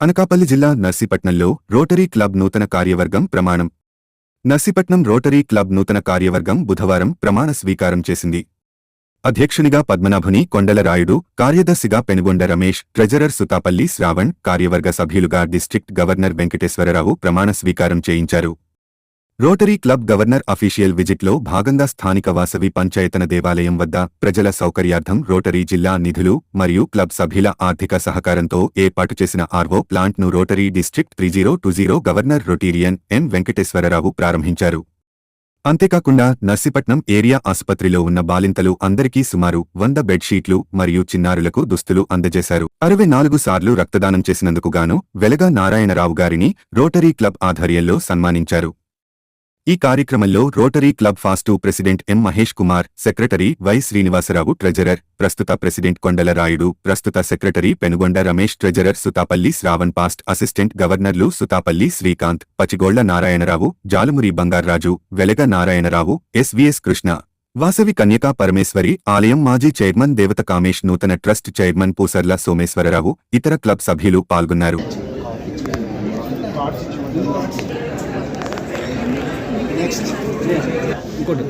అనకాపల్లి జిల్లా నర్సీపట్నంలో rotary club నూతన కార్యవర్గం ప్రమాణం. నర్సీపట్నం రోటరీ క్లబ్ నూతన కార్యవర్గం బుధవారం ప్రమాణ స్వీకారం చేసింది. అధ్యక్షునిగా పద్మనాభుని కొండలరాయుడు కార్యదర్శిగా పెనుగొండ రమేష్ ట్రెజరర్ సుతాపల్లి శ్రావణ్ కార్యవర్గ సభ్యులుగా డిస్ట్రిక్ట్ గవర్నర్ వెంకటేశ్వరరావు ప్రమాణ స్వీకారం చేయించారు. రోటరీ క్లబ్ గవర్నర్ అఫీషియల్ విజిట్లో భాగంగా స్థానిక వాసవి పంచాయతన దేవాలయం వద్ద ప్రజల సౌకర్యార్థం రోటరీ జిల్లా నిధులు మరియు క్లబ్ సభ్యుల ఆర్థిక సహకారంతో ఏర్పాటు చేసిన ఆర్వో ప్లాంట్ను Rotary district three zero two zero governor Rotarian N Venkateswara Rao ప్రారంభించారు. అంతేకాకుండా నర్సీపట్నం ఏరియా ఆసుపత్రిలో ఉన్న బాలింతలు అందరికీ సుమారు వంద బెడ్షీట్లు మరియు చిన్నారులకు దుస్తులు అందజేశారు. అరవై నాలుగు సార్లు రక్తదానం చేసినందుకుగాను వెలగ వెలగా నారాయణరావు గారిని రోటరీ క్లబ్ ఆధ్వర్యంలో సన్మానించారు. ఈ కార్యక్రమంలో Rotary club past president M Mahesh Kumar secretary Y Srinivasa Rao treasurer ప్రస్తుత ప్రెసిడెంట్ కొండల రాయుడు ప్రస్తుత secretary Penugonda Ramesh treasurer Sutapalli Shravan past assistant గవర్నర్లు సుతాపల్లి శ్రీకాంత్ పచిగోళ్ళ నారాయణరావు జాలుమురి బంగార్రాజు వెలగ నారాయణరావు ఎస్వీఎస్ కృష్ణ వాసవి కన్యకా పరమేశ్వరి ఆలయం మాజీ చైర్మన్ దేవత కామేష్ నూతన ట్రస్ట్ చైర్మన్ పూసర్ల సోమేశ్వరరావు ఇతర క్లబ్ సభ్యులు పాల్గొన్నారు. నెక్స్ట్ ఇంకోటి.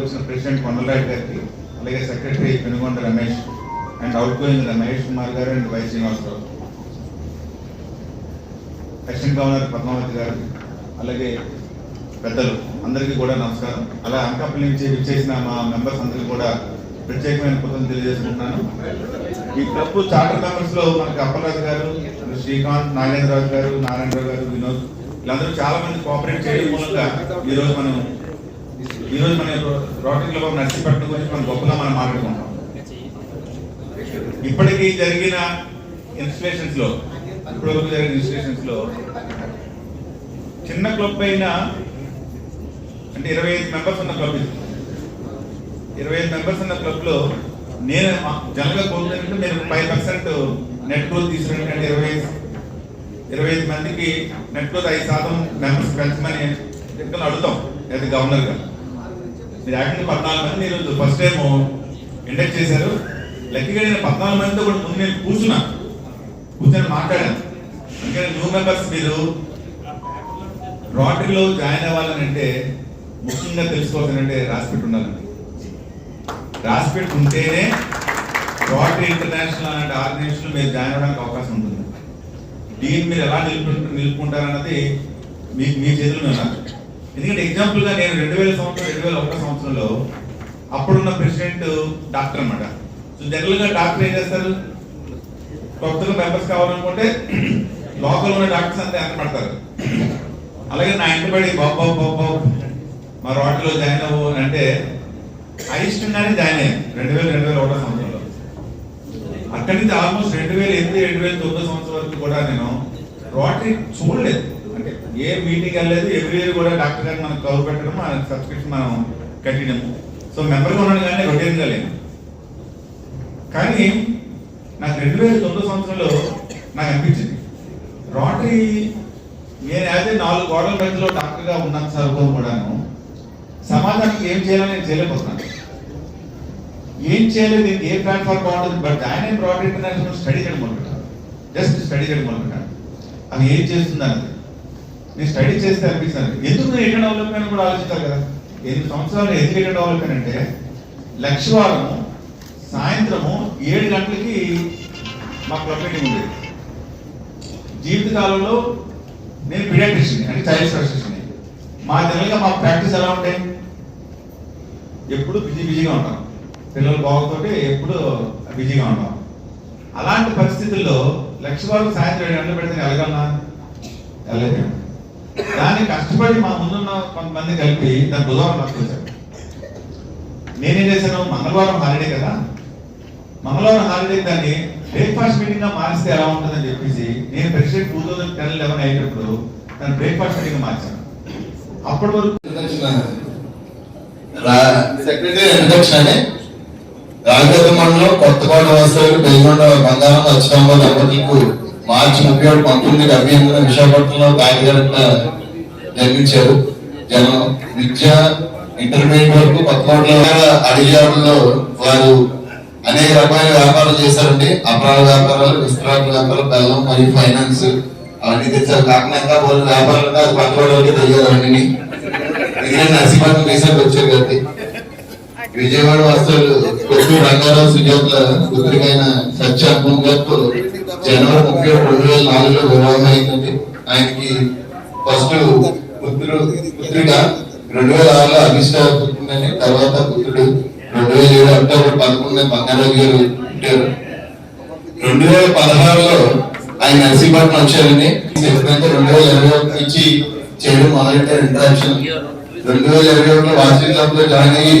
వచ్చిన ప్రెసిడెంట్ కొండలరాయుడు గారికి అలాగే secretary Penugonda Ramesh and outgoing Mahesh Kumar గారు and Y Srinivasa Rao. Section governor Padmavathi గారు అలాగే పెద్దలు. అందరికీ కూడా నమస్కారం. అలా అనకాపల్లి నుంచి విచ్చేసిన మా మెంబర్స్ అందరికీ కూడా ప్రత్యేకమైన కృతజ్ఞతలు తెలియజేసుకుంటున్నాను. ఈ క్లబ్ చార్టర్ మెంబర్స్లో మనకి అప్పలరాజు గారు శ్రీకాంత్ నాగేంద్రరాజు గారు నారాయణరావు గారు వినోద్ వీళ్ళందరూ చాలా మంది కోఆపరేట్ చేయడం మూలంగా ఈ రోజు మనం ఈ రోజు మన రోటరీ క్లబ్ నర్సీపట్నం గురించి మనం గొప్పగా మనం మాట్లాడుకుంటాం ఇప్పటికీ జరిగిన ఇన్స్టిలేషన్స్లో ఇప్పటివరకు జరిగిన ఇన్స్టిలేషన్స్లో చిన్న క్లబ్ అయినా అంటే ఇరవై ఐదు మెంబర్స్ ఉన్న క్లబ్ ఇది. ఇరవై ఐదు మెంబర్స్ ఉన్న క్లబ్లో నేను జనరల్గా గా నేను ఫైవ్ పర్సెంట్ నెట్ గ్రోత్ తీసుకురండి ఇరవై ఐదు ఇరవై ఐదు మందికి నెట్ గ్రోత్ ఐదు శాతం మెంబర్స్ పెంచమని ఎక్కడ అడుగుతాం. అది గవర్నర్గా మీరు యాక్చువల్లీ పద్నాలుగు మంది మీరు ఫస్ట్ టైం ఇండక్ట్ చేశారు. లక్కీగా నేను పద్నాలుగు మందితో కూడా ముందు నేను కూర్చున్నా. కూర్చొని మాట్లాడాను. అందుకని న్యూ మెంబర్స్ మీరు రాటరీలో జాయిన్ అవ్వాలని అంటే ముఖ్యంగా తెలుసుకోవాల్సిందంటే రాసిపెట్టి ఉండాలండి. రాసిపెట్టి ఉంటేనే రోటరీ ఇంటర్నేషనల్ అలాంటి ఆర్గనైజేషన్ మీరు జాయిన్ అవ్వడానికి అవకాశం ఉంటుంది. దీన్ని మీరు ఎలా నిలుపు నిలుపుకుంటారన్నది మీకు మీ చేతుల్లో ఉన్నారు ఎందుకంటే ఎగ్జాంపుల్గా నేను రెండు వేల సంవత్సరం రెండు వేల ఒకటో సంవత్సరంలో అప్పుడున్న ప్రెసిడెంట్ డాక్టర్ అన్నమాట. సో జనరల్గా డాక్టర్ ఏం చేస్తారు? కొత్తగా మెంబర్స్ కావాలనుకుంటే లోకల్ ఉన్న డాక్టర్స్ అంతా ఎంత పడతారు అలాగే నా ఇంటి పడి బాబు బాబు బాబు మా రోడ్లో జాయిన్ అవ్వు అని అంటే అయిష్టంగానే జాయిన్ అయ్యాను. రెండు వేల రెండు వేల ఒకటో సంవత్సరంలో. అక్కడి నుంచి ఆల్మోస్ట్ రెండు వేల ఎనిమిది రెండు వేల తొమ్మిదో సంవత్సరం వరకు కూడా నేను రోటరీ చూడలేదు. అంటే ఏ మీటింగ్ వెళ్ళలేదు ఎవ్రీ ఇయర్ కూడా డాక్టర్ గారు మనకు కవర్ పెట్టడం మన సబ్స్క్రిప్షన్ మనం కట్టినాము. సో మెంబర్గా ఉన్నాను కానీ రొటీన్గా లేను. కానీ నాకు రెండు వేల తొమ్మిది సంవత్సరంలో నాకు అనిపించింది. రోటరీ నేను అయితే నాలుగు గోడల మధ్యలో డాక్టర్గా ఉన్నాను సరుకు కూడాను. సమాజానికి ఏం చేయాలని నేను చేయలేకపోతున్నాను ఏం చేయలేదు దీనికి ఏ ప్లాట్ఫామ్ బాగుంటుంది బట్ ఆయన బ్రాడ్ ఇంటర్నేషనల్ స్టడీ చేయడం మొదలుపెట్టాను జస్ట్ స్టడీ చేయడం మొదలుపెట్టాను అది ఏం చేస్తుందని నేను స్టడీ చేస్తే అనిపిస్తాను ఎందుకు నేను ఎక్కడ డెవలప్ కూడా ఆలోచిస్తారు కదా. ఎనిమిది సంవత్సరాలు ఎందుకు ఎక్కడ డెవలప్ అంటే లక్షవారము సాయంత్రము ఏడు గంటలకి మా క్లబ్ మీటింగ్ ఉండేది. జీవితకాలంలో నేను పీడియాట్రిషియన్ అంటే చైల్డ్ స్పెషలిస్ట్ని మా జనరల్గా మా ప్రాక్టీస్ ఎలా ఉంటాయి? ఎప్పుడు బిజీ బిజీగా ఉంటాం. పిల్లలు బాగుతోటి ఎప్పుడు బిజీగా ఉంటాం. అలాంటి పరిస్థితుల్లో లక్ష వరకు సాయంత్రం ఏడు గంటలు పెడితే వెళ్ళగలనా వెళ్ళలేము దాన్ని కష్టపడి మా ముందున్న కొంతమంది కలిపి దాని బుధవారం రాసుకొచ్చారు నేనేం చేశాను? మంగళవారం హాలిడే కదా. మంగళవారం హాలిడే దాన్ని బ్రేక్ఫాస్ట్ మీటింగ్గా మారిస్తే ఎలా ఉంటుందని చెప్పేసి నేను president two thousand ten eleven అయ్యేటప్పుడు దాన్ని బ్రేక్ఫాస్ట్ మీటింగ్ మార్చాను. అప్పటి వరకు సెక్రటరీ ఇంట్రడక్షన్ అని మండలం కొత్తకోట వాస్తవులు పెనుగొండ బంగారం వచ్చాము దంపతులకు మార్చి ముప్పై ఒకటి పంతొమ్మిది డెబ్బై ఎనిమిది విశాఖపట్నంలో కాకిగడప నిర్మించారు. జనం విద్య ఇంటర్మీడియట్ వరకు పదకొండు అడిగారులో వారు అనేక రకాల వ్యాపారాలు చేశారండి. అపరాధ వ్యాపారాలు విస్తరాల వ్యాపారాలు బెల్లం మరియు ఫైనాన్స్ అవన్నీ తెచ్చారు. కాకుండా ఇంకా వాళ్ళు వ్యాపారాలు అది తెలియదు అండి తెలియదు అవన్నీ రీసెంట్ వచ్చారు కాబట్టి. విజయవాడ వాస్తవులు కొట్టు రంగారావు సుజాతల కుదురికైన సత్య గారితో జనవరి ముప్పై రెండు వేల నాలుగులో వివాహం అయిందండి. ఆయనకి ఫస్ట్ పుత్రుడు పుత్రిక రెండు వేల ఆరులో అభిష్ట పుట్టిందని తర్వాత పుత్రుడు రెండు వేల ఏడు అక్టోబర్ పదకొండు బంగారావు గారు పుట్టారు. రెండు వేల పదహారులో ఆయన నర్సీపట్నం వచ్చారండి. ఎప్పుడైతే రెండు వేల ఇరవై ఒకటి నుంచి చేయడం మొదలెట్టారు ఇంటరాక్షన్. రెండు వేల ఇరవై ఒకటిలో వార్షిక క్లబ్లో జాయిన్ అయ్యి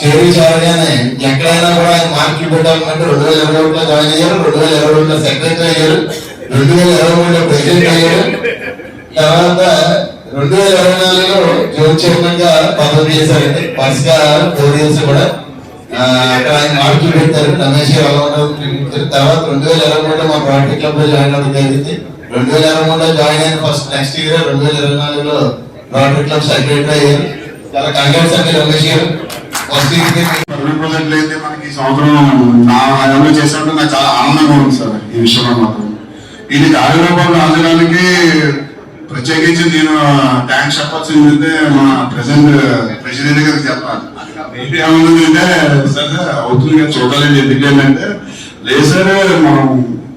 చేరి చేరగానే ఎక్కడైనా కూడా ఆయన మార్కులు పెట్టాలంటే రెండు వేల ఇరవై ఒకటిలో జాయిన్ అయ్యారు రెండు వేల ఇరవై ఒకటిలో సెక్రటరీ అయ్యారు రెండు వేల ఇరవై మూడులో ప్రెసిడెంట్ అయ్యారు తర్వాత రెండు వేల ఇరవై నాలుగులో జోన్ చైర్మన్గా పదవి చేశారండి వరుసగా ఫోర్ ఇయర్స్ కూడా అక్కడ ఆయన మార్కులు పెట్టారు రమేష్ తర్వాత రెండు వేల ఇరవై మూడులో మా పార్టీ క్లబ్లో జాయిన్ అవ్వడం జరిగింది రెండు వేల ఇరవై మూడులో జాయిన్ అయిన ఫస్ట్ నెక్స్ట్ ఇయర్ రెండు వేల ఇరవై నాలుగులో రోటరీ క్లబ్ సెక్రటరీ అయ్యారు. చాలా కంగ్రాట్స్ అండి రమేష్ గారు. ఫస్ట్ ఇయర్ అయితే మనకి ఈ సంవత్సరం నా హయాంలో చేసినట్టు నాకు చాలా ఆనందంగా ఉంది సార్ ఈ విషయంలో మాత్రం. ఇది కార్యరూపంలో రాజడానికి ప్రత్యేకించి నేను థ్యాంక్స్ చెప్పాల్సింది ఏంటంటే మా ప్రెసెంట్ ప్రెసిడెంట్ గారికి చెప్పాలి. ఏంటి ఏమన్నది అంటే సార్ సార్ అవుతుంది కదా చూడాలండి ఎందుకు ఏంటంటే లేదు సార్ మనం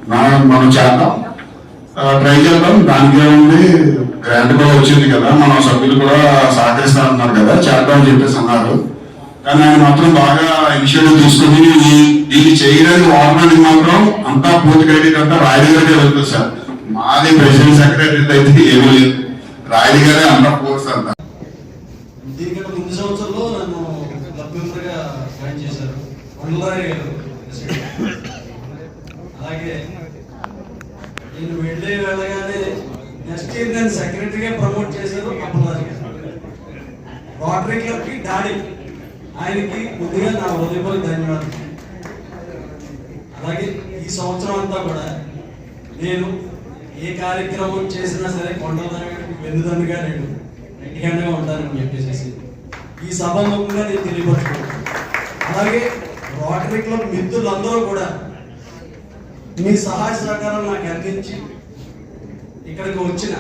నా- మనం చేద్దాం. ట్రై చేద్దాం. దానికి ఏముంది? గ్రాంట్ కూడా వచ్చింది కదా. మన సభ్యులు కూడా సహకరిస్తారన్నారు కదా. చేద్దాం చెప్పేసి అన్నారు. కానీ ఆయన మాత్రం బాగా ఇనిషియేటివ్ తీసుకుని దీన్ని చేయడానికి వాడడానికి మాత్రం అంతా పూర్తి క్రెడిట్ అంతా రాయుడు గారికి వెళ్తుంది సార్. మాది ప్రెసిడెంట్ సెక్రటరీ అయితే ఏమీ లేదు. రాయుడు గారే అంతా ఫోర్స్ అంతా. దీనికంటే ముందు సంవత్సరంలో నన్ను క్లబ్ జాయిన్ చేశారు. కొండలరాయ్ గారు అలాగే నేను వెళ్ళే వేళ నెక్స్ట్ దాన్ని సెక్రటరీగా ప్రమోట్ చేశారు అప్పలరాజు గారు రోటరీ క్లబ్కి డాడీ. ఆయనకి ముందుగా నా హృదయపూర్వక ధన్యవాదాలు. అలాగే ఈ సంవత్సరం అంతా కూడా నేను ఏ కార్యక్రమం చేసినా సరే కొండలరాయకి వెన్నుదన్నుగా నేను గట్టిగానే ఉంటానని చెప్పేసి ఈ సభాముఖంగా నేను తెలియపరుచుకుంటాను అలాగే రోటరీ క్లబ్ మిత్రులందరూ కూడా మీ సహాయ సహకారం నాకు అందించి ఇక్కడికి వచ్చిన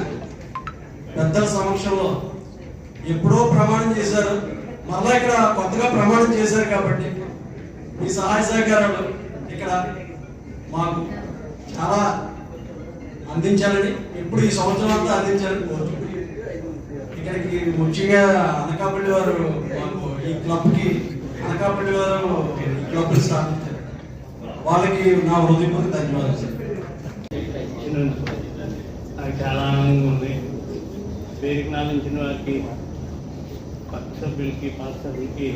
పెద్దల సమక్షంలో ఎప్పుడో ప్రమాణం చేశారు. మళ్ళా ఇక్కడ కొత్తగా ప్రమాణం చేశారు కాబట్టి మీ సహాయ సహకారాలు ఇక్కడ మాకు చాలా అందించాలని ఇప్పుడు ఈ సంవత్సరం అంతా అందించాలని కోరుతున్నాను ఇక్కడికి ముఖ్యంగా అనకాపల్లి వారు మాకు ఈ క్లబ్కి అనకాపల్లి వారు ఈ క్లబ్ని స్థాపించారు. వాళ్ళకి నా హృదయపూర్వక ధన్యవాదాలు సార్ నాకు చాలా ఆనందంగా ఉంది. వేదిక వారికి పక్ష సభ్యులకి పాత సభ్యులకి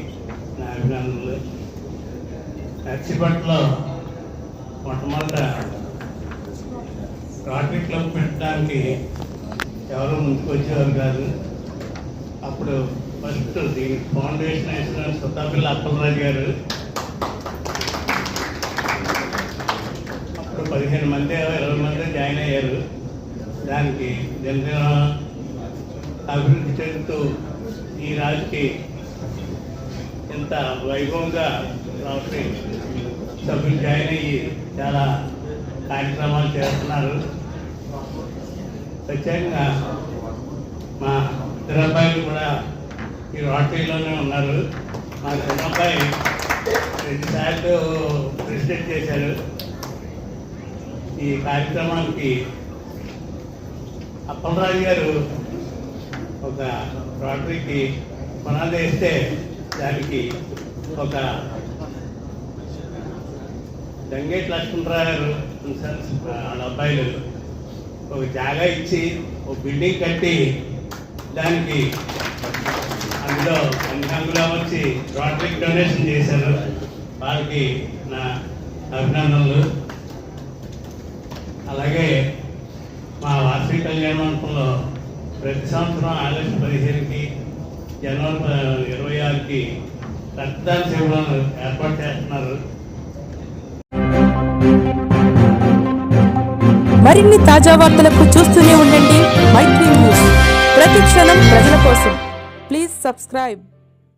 నా అభినందనలు. నర్సిపట్లో మొట్టమొదట రాటరీ క్లబ్ పెట్టడానికి ఎవరు ముందుకు వచ్చేవారు కాదు. అప్పుడు ఫస్ట్ దీనికి ఫౌండేషన్ వేసిన సుతాపిల్ల అప్పలరాజు గారు. అప్పుడు పదిహేను మంది ఇరవై మంది జాయిన్ అయ్యారు. దానికి దినదిన అభివృద్ధి చెందుతూ ఈ రాజుకి ఇంత వైభవంగా రాష్ట్ర సభ్యులు జాయిన్ అయ్యి చాలా కార్యక్రమాలు చేస్తున్నారు. ప్రత్యేకంగా మా ఇద్దరు కూడా ఈ రోటరీలోనే ఉన్నారు. మా చిన్నబ్బాయి రెండుసార్లు ప్రెసిడెంట్ చేశారు. ఈ కార్యక్రమానికి అప్పలరాజు గారు ఒక రోటరీకి పునాది వేస్తే దానికి ఒక దంగేటి లక్ష్మణరావు గారు వాళ్ళ అబ్బాయిలు ఒక జాగా ఇచ్చి ఒక బిల్డింగ్ కట్టి దానికి అందులో అన్ని వచ్చి రోటరీకి డొనేషన్ చేశారు. వాళ్ళకి నా అభినందనలు. అలాగే మా వార్షిక కళ్యాణ మండపంలో ప్రతి సంవత్సరం ఆగస్టు పదిహేనుకి జనవరి ఇరవై ఆరుకి రక్తదాన శిబిరాలు ఏర్పాటు చేస్తున్నారు. మరిన్ని తాజా వార్తలకు చూస్తూనే ఉండండి. మైత్రి న్యూస్. ప్రతి క్షణం ప్రజల కోసం. Please subscribe.